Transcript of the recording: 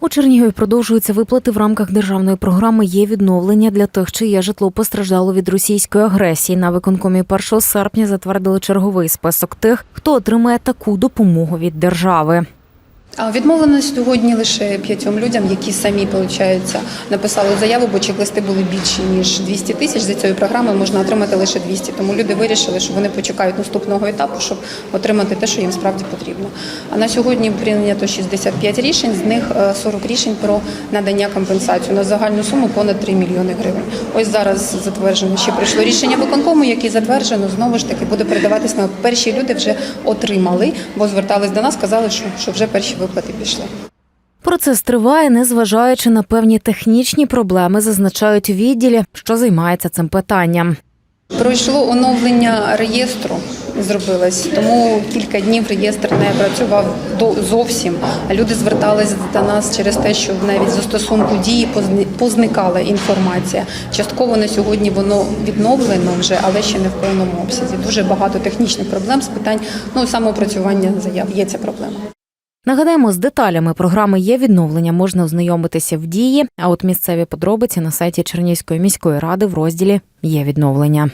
У Чернігові продовжуються виплати в рамках державної програми є відновлення для тих, чиє житло постраждало від російської агресії. На виконкомі 1 серпня затвердили черговий список тих, хто отримає таку допомогу від держави. Відмовлено сьогодні лише п'ятьом людям, які самі получається, написали заяву, бо чек-листи були більші ніж 200 тисяч. За цією програмою можна отримати лише 200. Тому люди вирішили, що вони почекають наступного етапу, щоб отримати те, що їм справді потрібно. А на сьогодні прийнято 65 рішень, з них е, 40 рішень про надання компенсації на загальну суму понад 3 мільйони гривень. Ось зараз затверджено ще прийшло рішення виконкому, яке затверджено знову ж таки буде передаватись на перші люди вже отримали, бо звертались до нас, сказали, що, вже перші виплати пішли. Процес триває, незважаючи на певні технічні проблеми, зазначають у відділі, що займається цим питанням. Пройшло оновлення реєстру, зробилось, тому кілька днів реєстр не працював до зовсім. А люди звертались до нас через те, що навіть застосунку дії позни- позникала інформація. Частково на сьогодні воно відновлено вже, але ще не в повному обсязі. Дуже багато технічних проблем з питань ну самоопрацювання заяв. Є ця проблема. Нагадаємо, з деталями програми є відновлення можна ознайомитися в дії. А от місцеві подробиці на сайті Чернівської міської ради в розділі є відновлення.